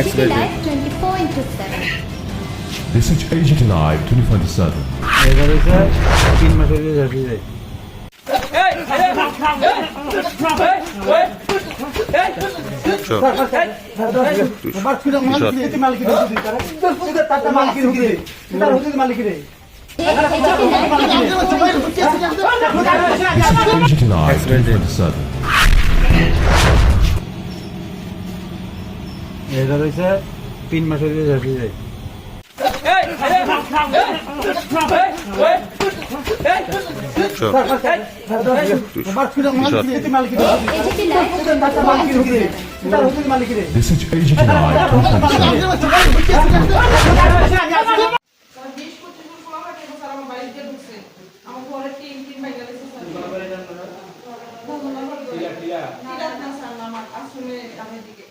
Expiry Life 24 into 7. This is Agent Live 2027. এটা হচ্ছে তিন মাসের রেজাল্ট যায় Agent Live Expiry date. 2027. এটা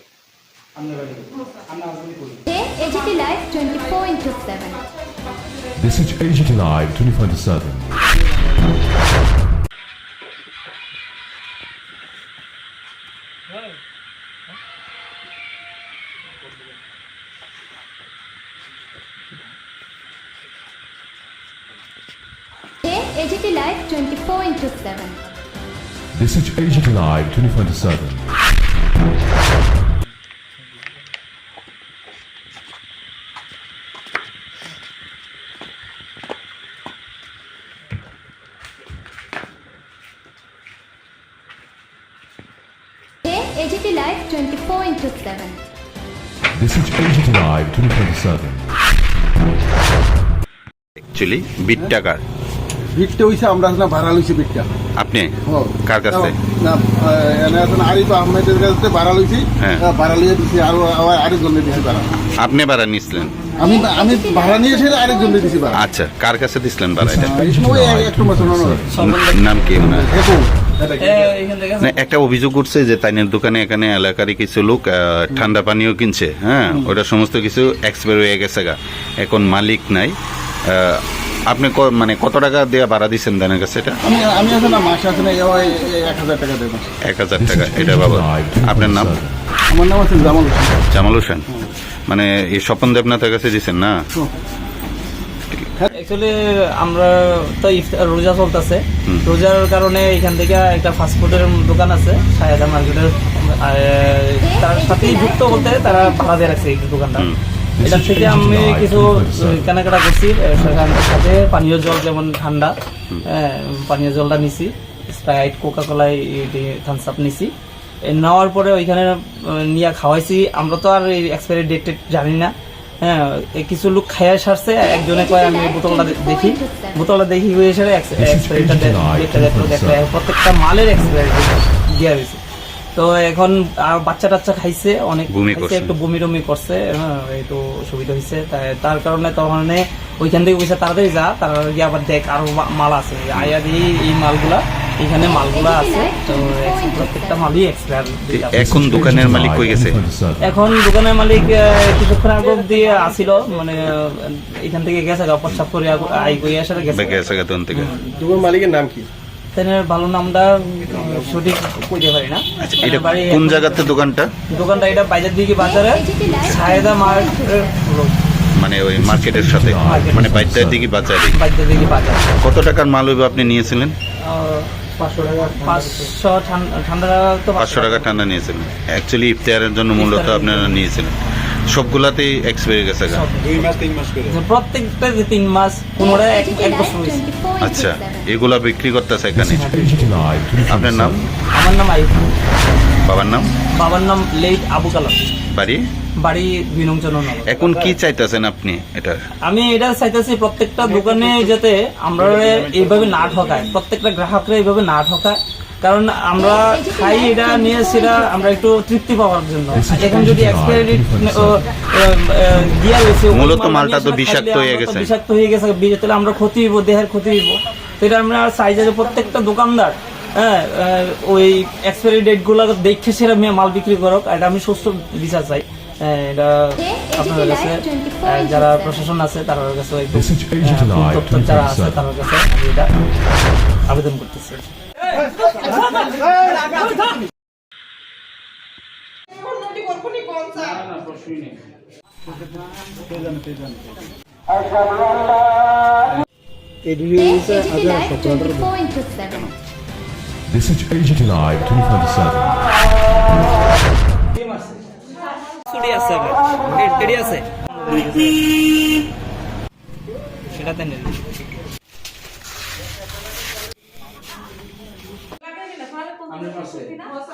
AGT Live 24 into 7. This is AGT Live 24 into 7. AGT Live 24 into 7. This is AGT Live 24 into 7. AGT Life 24 into 7. This is Agent Live 2027. Actually bit টাকার বিটটা হইছে আমরা না ভাড়া লইছি বিটটা আপনি? হ্যাঁ। কার কাছে না এনে এখন আরিফ আহমেদের কাছে ভাড়া লইছি। হ্যাঁ। ভাড়া লিয়ে দিছি আরও আবার আরেকজনে দিছি ভাড়া। আপনি ভাড়া নিছিলেন? আমি আমি ভাড়া নিয়ে এসে আরেকজনে দিছি ভাড়া। আচ্ছা কার কাছে দিছিলেন ভাড়া এটা? ওই একটু মতো না নাম কি ওনার? না, একটা অভিযোগ উঠছে যে তাইনের দোকানে এখানে এলাকারই কিছু লোক ঠান্ডা পানীয় কিনছে হ্যাঁ? ওটা সমস্ত কিছু এক্সপায়ার হয়ে গেছে গা। এখন মালিক নাই। আপনি ক- মানে কত টাকা দেওয়া ভাড়া দিচ্ছেন তাদের কাছে এটা? আমি আমি এখন মাসে ওই এক হাজার টাকা দেবো। এক হাজার টাকা এটা বাবা আপনার নাম? আমার নাম আছে জামাল হোসেন। জামাল হোসেন। মানে এই স্বপন দেবনাথের কাছে দিচ্ছেন না? অ্যাকচুয়ালি আমরা তো ইফতার রোজা চলতেছে। রোজার কারণে এখান থেকে একটা ফাস্টফুডের দোকান আছে সায়দা মার্কেটের তার সাথেই যুক্ত বলতে তারা ভাড়া দিয়ে রাখছে এই দোকানটা। এটা থেকে আমি কিছু কেনাকাটা করছি আহ, সেখান সাথে পানীয় জল যেমন ঠান্ডা পানীয় জলটা নিছি স্প্রাইট কোকা কোলাই থামস আপ নিছি। নেওয়ার পরে ওইখানে নিয়ে খাওয়াইছি। আমরা তো আর এক্সপায়ারি ডেট জানি না। হ্যাঁ কিছু লোক খাইয়া সারছে একজনে কয় আমি বোতলটা দেখি। বোতলটা দেখি হয়ে এসে এক্সপায়ারিটা দেখল দেখল প্রত্যেকটা মালের এক্সপায়ারি দেওয়া হয়েছে। তো এখন আর বাচ্চা টাচ্চা খাইছে অনেক খাইছে, একটু বমি টমি করছে হ্যাঁ এই তো হয়েছে তার কারণে তখন ওইখান থেকে বসে তাড়াতাড়ি যা তারা গিয়ে আবার দেখ আরও মাল আছে। আয়া দিয়ে এই মালগুলা এখানে মালগুলা আছে তো প্রত্যেকটা মালই এক্সপায়ার এখন দোকানের মালিক কই গেছে? এখন দোকানের মালিক কিছুক্ষণ আগে অব্দি আসিল মানে এখান থেকে গেছে গা প্রস্তাব করে আই কই আসার গেছে। গেছে গা তখন থেকে? দোকান মালিকের নাম কি? তেনের ভালো নামটা সঠিক কইতে পারি না। আচ্ছা এটা কোন জায়গাতে দোকানটা? দোকানটা এটা বাজার দিকে বাজারে সায়দা মার্কেটের মানে ওই মার্কেটের সাথে? মানে বাইরটার দিকে বাজারে? বাজার দিকে বাজার। কত টাকার মাল হইবে আপনি নিয়েছিলেন? পাঁচশো টাকা ঠান্ডা ঠান্ডা তো পাঁচশো টাকা ঠান্ডা নিয়েছিলেন। অ্যাকচুয়ালি ইফতারের জন্য মূলত আপনারা নিয়েছিলেন। সবগুলাতেই এক্সপায়ার গেছে গা। প্রত্যেকটা যে তিন মাস কোনোটা এক এক বছর হয়েছে। 24 into আচ্ছা এগুলা বিক্রি করতেছে এখানে। Is Agent Live. 2027. আপনার নাম? আমার নাম আইফ বাবার নাম? বাবার নাম লেট আবু কালাম। বাড়ি? বাড়ি দুই এখন কি চাইতেছেন আপনি এটা আমি এটা চাইতেছি প্রত্যেকটা দোকানে যাতে আমরা এইভাবে না ঠকায় প্রত্যেকটা গ্রাহকরা এইভাবে না ঠকায় কারণ আমরা খাই এটা নিয়ে সেটা আমরা একটু তৃপ্তি পাওয়ার জন্য। এখন যদি এক্সপায়ারি দিয়া ওই মূলত মালটা তো বিষাক্ত হয়ে গেছে। বিষাক্ত হয়ে গেছে তাহলে আমরা ক্ষতি হইব দেহের ক্ষতি হইব। তো এটা আমরা চাই যে প্রত্যেকটা দোকানদার হ্যাঁ আহ, ওই এক্সপায়ারি ডেটগুলো দেখে সেরা মাল বিক্রি করক এটা আমি সুস্থ বিচার চাই। হ্যাঁ, এটা কাছে যারা প্রশাসন আছে তার কাছে যারা আছে তার কাছে আমি এটা আবেদন করতেছি। A হয়েছে হাজার সতেরো 20.7. This is AGT Live 2047. ছুটি আছে আপনার এডি আছে সেটাতে